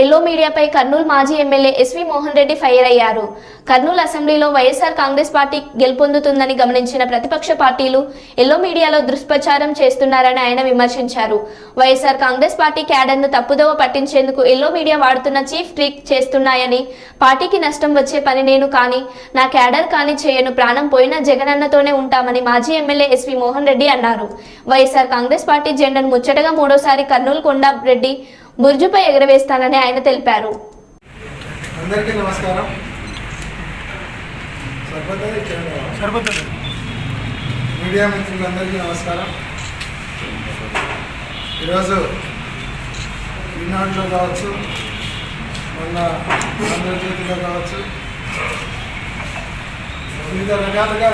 Yellow మీడియాపై కర్నూలు మాజీ MLA S V Mohan Reddy fire అయ్యారు. కర్నూలు అసెంబ్లీలో వైఎస్ఆర్ కాంగ్రెస్ పార్టీ గెలుపొందుతుందని గమనించిన ప్రతిపక్ష పార్టీలు ఎల్లో మీడియాలో దుష్ప్రచారం చేస్తున్నారని ఆయన విమర్శించారు. వైఎస్ఆర్ కాంగ్రెస్ పార్టీ క్యాడర్ను తప్పుదోవ పట్టించేందుకు ఎల్లో మీడియా వాడుతున్న చీఫ్ ట్రిక్ చేస్తున్నాయని పార్టీకి నష్టం వచ్చే పని నేను కానీ నా క్యాడర్ కానీ చేయను ప్రాణం పోయినా జగనన్నతోనే ఉంటామని మాజీ ఎమ్మెల్యే ఎస్వి మోహన్ రెడ్డి అన్నారు. వైఎస్ఆర్ కాంగ్రెస్ పార్టీ జెండాను ముచ్చటగా మూడోసారి కర్నూలు కొండారెడ్డి బుర్జుపై ఎగరవేస్తానని ఆయన తెలిపారు. అందరికీ నమస్కారం. మీడియా మిత్రులందరికీ నమస్కారం. ఈరోజు ఈనాడులో కావచ్చు మొన్న ఆంధ్రజ్యోతిలో కావచ్చు వివిధ రకాలుగా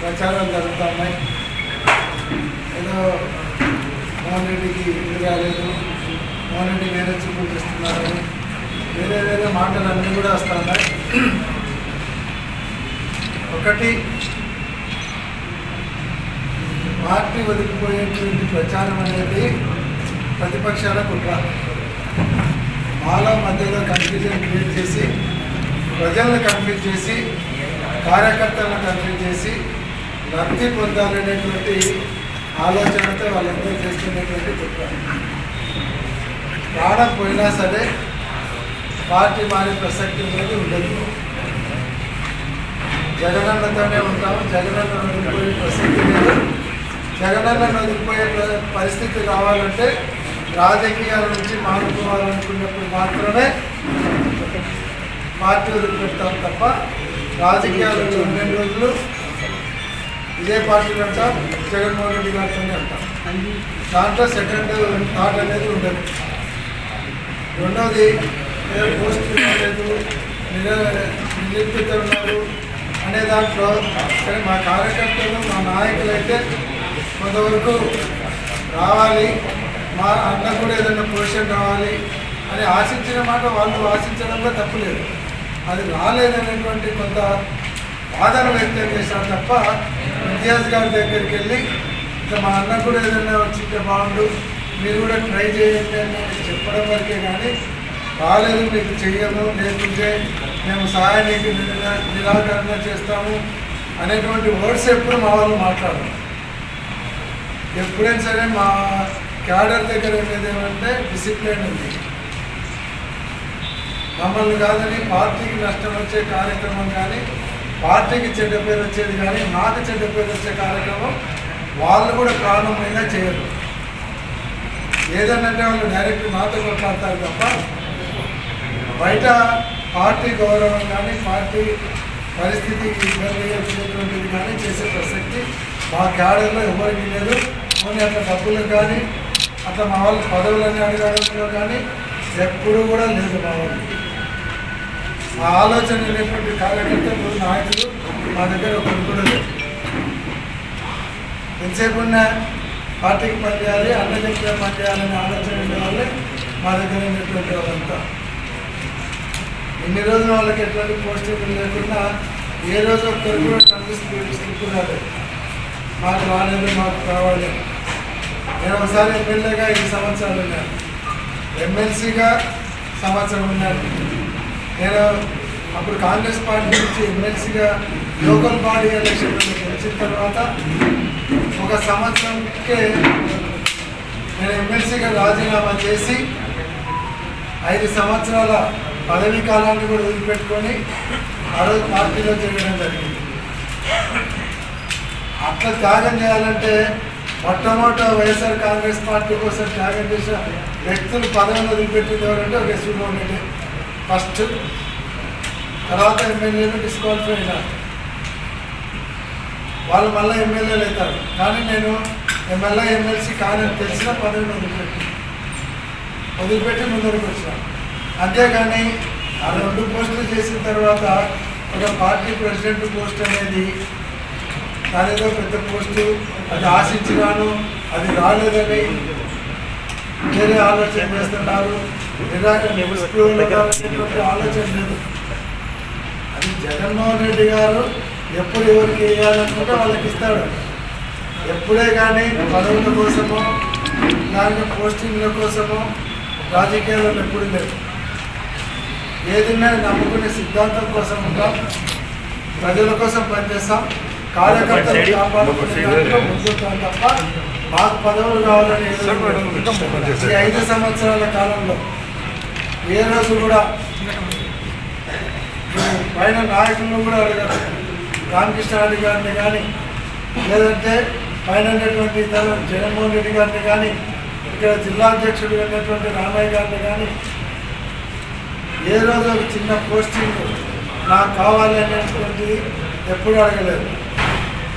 ప్రచారాలు జరుగుతున్నాయి. ఏదో మోహన్ రెడ్డికి ఇది రాలేదు మోహన్ వేరే చూపులు చేస్తున్నారని వేరే వేరే మాటలు అన్నీ కూడా వస్తున్నాయి. ఒకటి పార్టీ వదిలిపోయేటువంటి ప్రచారం అనేది ప్రతిపక్షాల కుట్ర. మాలో మధ్యలో కన్ఫ్యూజన్ క్రియేట్ చేసి ప్రజలను కన్ఫ్యూజ్ చేసి కార్యకర్తలను కన్ఫ్యూజ్ చేసి లబ్ధి పొందాలనేటువంటి ఆలోచనతో వాళ్ళందరూ చేస్తున్నటువంటి కుట్ర. ప్రాణం పోయినా సరే పార్టీ మారే ప్రసక్తి అనేది ఉండదు. జగనన్నతోనే ఉంటాము జగనన్న వదిలిపోయే ప్రసక్తి లేదు. జగనన్న వదిలిపోయే పరిస్థితి రావాలంటే రాజకీయాల నుంచి మానుకోవాలనుకున్నప్పుడు మాత్రమే పార్టీ వదిలిపెడతాం తప్ప రాజకీయాలు రెండు రోజులు ఇదే పార్టీలు అంటాం జగన్మోహన్ రెడ్డి గారితోనే ఉంటాం. దాంట్లో సెకండ్ థాట్ అనేది ఉండదు. రెండవది పోస్ట్ కాలేదు నిలిపిత ఉన్నారు అనే దాంట్లో కానీ మా కార్యకర్తలు మా నాయకులు అయితే కొంతవరకు రావాలి మా అన్న కూడా ఏదైనా పొజిషన్ రావాలి అని ఆశించిన మాట వాళ్ళు ఆశించడంలో తప్పులేదు అది రాలేదనేటువంటి కొంత వాదన వ్యక్తం చేశాను తప్ప ఇంతియాజ్ గారి దగ్గరికి వెళ్ళి ఇట్లా మా అన్న కూడా ఏదైనా వచ్చింటే బాగుండు మీరు కూడా ట్రై చేయండి అని చెప్పడం వరకే కానీ కాలేదు మీకు చెయ్యము లేకుంటే మేము సహాయానికి నిరా- నిరాకరణ చేస్తాము అనేటువంటి వర్డ్స్ ఎప్పుడు మా వాళ్ళు మాట్లాడరు. ఎప్పుడైనా సరే మా క్యాడర్ దగ్గర ఉండేది ఏమంటే డిసిప్లిన్ ఉంది. మమ్మల్ని కాదని పార్టీకి నష్టం వచ్చే కార్యక్రమం కానీ పార్టీకి చెడ్డ పేరు వచ్చేది కానీ నాకు చెడ్డ పేరు వచ్చే కార్యక్రమం వాళ్ళు కూడా ప్రారంభమైనా చేయరు. ఏదన్నంటే వాళ్ళు డైరెక్ట్ మాతో కొట్లాడతారు తప్ప బయట పార్టీ గౌరవం కానీ పార్టీ పరిస్థితికి ఇబ్బంది వచ్చేటువంటిది కానీ చేసే ప్రసక్తి మా క్యాడర్లో ఎవరికి లేదు. కొన్ని అట్లా డబ్బులు కానీ అట్లా మా వాళ్ళ పదవులన్నీ అడగడంలో కానీ ఎప్పుడూ కూడా లేదు మా వాళ్ళు. మా ఆలోచన లేనటువంటి కార్యకర్తలు నాయకులు మా దగ్గర ఒకరు కూడా లేదు ఎంతసేపు ఉన్న పార్టీకి పనిచేయాలి అన్న చెప్పిన పనిచేయాలనే ఆలోచన ఉండే వాళ్ళే మా దగ్గర ఉన్నటువంటి వాళ్ళంతా. ఇన్ని రోజులు వాళ్ళకి ఎటువంటి పోస్టింగ్ లేకుండా ఏ రోజు ఒక్కరు కూడా టంగిస్ స్లిప్ మాకు రాలేదు మాకు కావాలి నేను ఒకసారి ఎమ్మెల్యేగా ఐదు సంవత్సరాలు ఉన్నాను. ఎమ్మెల్సీగా సంవత్సరం ఉన్నాను. నేను అప్పుడు కాంగ్రెస్ పార్టీ నుంచి ఎమ్మెల్సీగా లోకల్ బాడీ ఎలక్షన్ గెలిచిన తర్వాత ఒక సంవత్సరంకే నేను ఎమ్మెల్సీగా రాజీనామా చేసి ఐదు సంవత్సరాల పదవీ కాలాన్ని కూడా వదిలిపెట్టుకొని ఆ రోజు పార్టీలో చేరడం జరిగింది. అట్లా త్యాగం చేయాలంటే మొట్టమొదట వైఎస్ఆర్ కాంగ్రెస్ పార్టీ కోసం త్యాగం చేసిన వ్యక్తులు పదవిని వదిలిపెట్టింది ఎవరంటే ఒక రెడ్డి. ఫస్ట్ తర్వాత ఎమ్మెల్యేలు డిస్క్వాలిఫై అయినారు. వాళ్ళు మళ్ళీ ఎమ్మెల్యేలు అవుతారు. కానీ నేను ఎమ్మెల్యే ఎమ్మెల్సీ కానీ తెలిసిన పదవిని వదిలిపెట్టి వదిలిపెట్టి ముందరకు వచ్చిన. అంతేగాని ఆ రెండు పోస్టులు చేసిన తర్వాత ఒక పార్టీ ప్రెసిడెంట్ పోస్ట్ అనేది దానిలో పెద్ద పోస్టు. అది ఆశించినాను అది రాలేదని వేరే ఆలోచన చేస్తున్నారు. ఆలోచన లేదు. అది జగన్మోహన్ రెడ్డి గారు ఎప్పుడు ఎవరికి వేయాలనుకుంటే వాళ్ళకి ఇస్తాడు. ఎప్పుడే కానీ పదవుల కోసమో దాని పోస్టింగ్ల కోసమో రాజకీయాల్లో ఎప్పుడు లేదు ఏదైనా నమ్ముకునే సిద్ధాంతం కోసం ఉంటాం ప్రజల కోసం పనిచేస్తాం కార్యకర్తలు ముందుంటాం తప్ప మాకు పదవులు కావాలని. ఈ ఐదు సంవత్సరాల కాలంలో ఏ రోజు కూడా పైన నాయకులను కూడా అడగారు. రామకృష్ణారెడ్డి గారిని కానీ లేదంటే పైన ఉన్నటువంటి జగన్మోహన్ రెడ్డి గారిని కానీ ఇక్కడ జిల్లా అధ్యక్షుడు ఉన్నటువంటి రామయ్య గారిని కానీ ఏ రోజు ఒక చిన్న పోస్టింగ్ నాకు కావాలి అనేటువంటిది ఎప్పుడు అడగలేదు.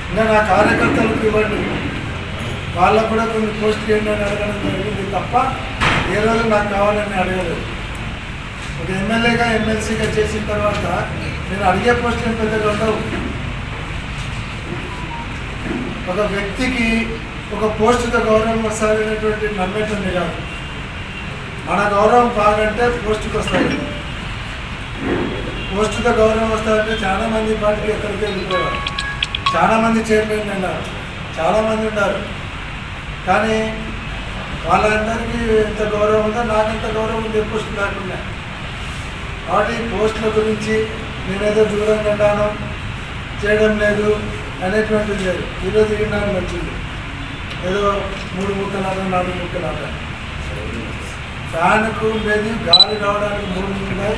ఇంకా నా కార్యకర్తలకు ఇవ్వండి. వాళ్ళకు కూడా కొన్ని పోస్టులు ఏంటని అని అడగడం జరిగింది తప్ప ఏ రోజు నాకు కావాలని అడగలేదు. ఒక ఎమ్మెల్యేగా ఎమ్మెల్సీగా చేసిన తర్వాత నేను అడిగే పోస్టులు ఏం పెద్దగా ఉండవు. ఒక వ్యక్తికి ఒక పోస్టుతో గౌరవం వస్తారనేటువంటి నమ్మేటుంది కాదు. మన గౌరవం బాగంటే పోస్టుకి వస్తాయి పోస్టుతో గౌరవం వస్తారంటే చాలామంది పార్టీకి ఎక్కడికి వెళ్ళిపోవాలి. చాలామంది చైర్మన్ ఉన్నారు. చాలామంది ఉన్నారు. కానీ వాళ్ళందరికీ ఎంత గౌరవం ఉందో నాకెంత గౌరవం ఉంది పోస్ట్ పోస్టు లేకుండా కాబట్టి పోస్టుల గురించి నేనేదో దూరంగా ఉన్నాను చేయడం లేదు. అనేటువంటిది లేదు. ఈరోజు ఈనాడు వచ్చింది? ఏదో మూడు ముక్కలాట నాలుగు ముక్కలాట. ఫ్యాన్కు ఉండేది గాలి రావడానికి మూడు ఉన్నాయి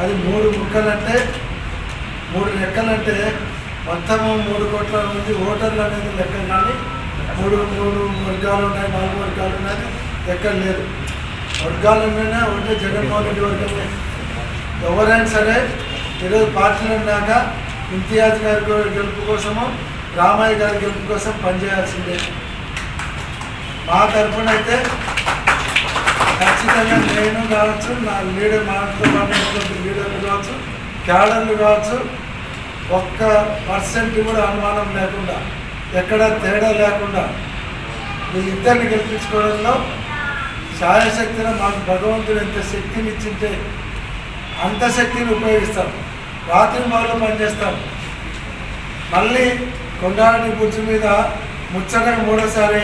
అది మూడు ముక్కలంటే మూడు లెక్కలంటే మొత్తము మూడు కోట్ల మంది ఓటర్లు అనేది లెక్క కానీ మూడు మూడు వర్గాలు ఉన్నాయి నాలుగు వర్గాలు ఉన్నాయి లెక్క లేదు. వర్గాలు ఉన్నాయినా ఒకటే జగన్మోహన్ రెడ్డి వర్గమే. ఎవరైనా సరే ఈరోజు పార్టీలు ఉన్నాక ఇంతియాజ్ గారి గెలుపు కోసము రామయ్య గారి గెలుపు కోసం పనిచేయాల్సిందే. మా తరఫున అయితే ఖచ్చితంగా నేను కావచ్చు నా లీడర్ మాతో పాటు లీడర్లు కావచ్చు క్యాడర్లు కావచ్చు ఒక్క పర్సెంట్ కూడా అనుమానం లేకుండా ఎక్కడ తేడా లేకుండా వీళ్ళిద్దరిని గెలిపించుకోవడంలో శాయశక్తిన మాకు భగవంతుడు ఎంత శక్తిని ఇచ్చింటే అంత శక్తిని ఉపయోగిస్తాం. రాత్రి మొదలు పనిచేస్తాం. మళ్ళీ కొండారెడ్డి బుజ్జు మీద ముచ్చటగా మూడోసారి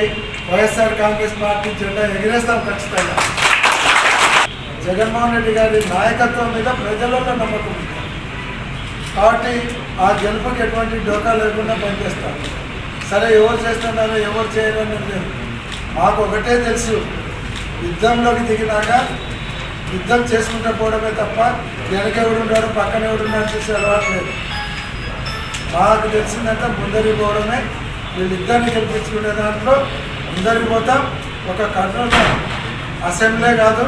వైఎస్ఆర్ కాంగ్రెస్ పార్టీ జెండా ఎగిరేస్తాం ఖచ్చితంగా. జగన్మోహన్ రెడ్డి గారి నాయకత్వం మీద ప్రజలలో నమ్మకం ఉంది. కాబట్టి ఆ గెలుపుకి ఎటువంటి డోకా లేకుండా పనిచేస్తాం. సరే ఎవరు చేస్తున్నారో ఎవరు చేయరని లేదు. మాకు ఒకటే తెలుసు. యుద్ధంలోకి దిగినాక యుద్ధం చేసుకుంటూ పోవడమే తప్ప వెనకెవడు ఉన్నాడు పక్కన ఎవడు ఉన్నాడు చూసే అలవాటు లేదు. మాకు తెలిసిందంటే ముందరికి పోవడమే. వీళ్ళిద్దరిని గెలిపించుకునే దాంట్లో ముందరికి పోతాం. ఒక కర్నూలు అసెంబ్లీ కాదు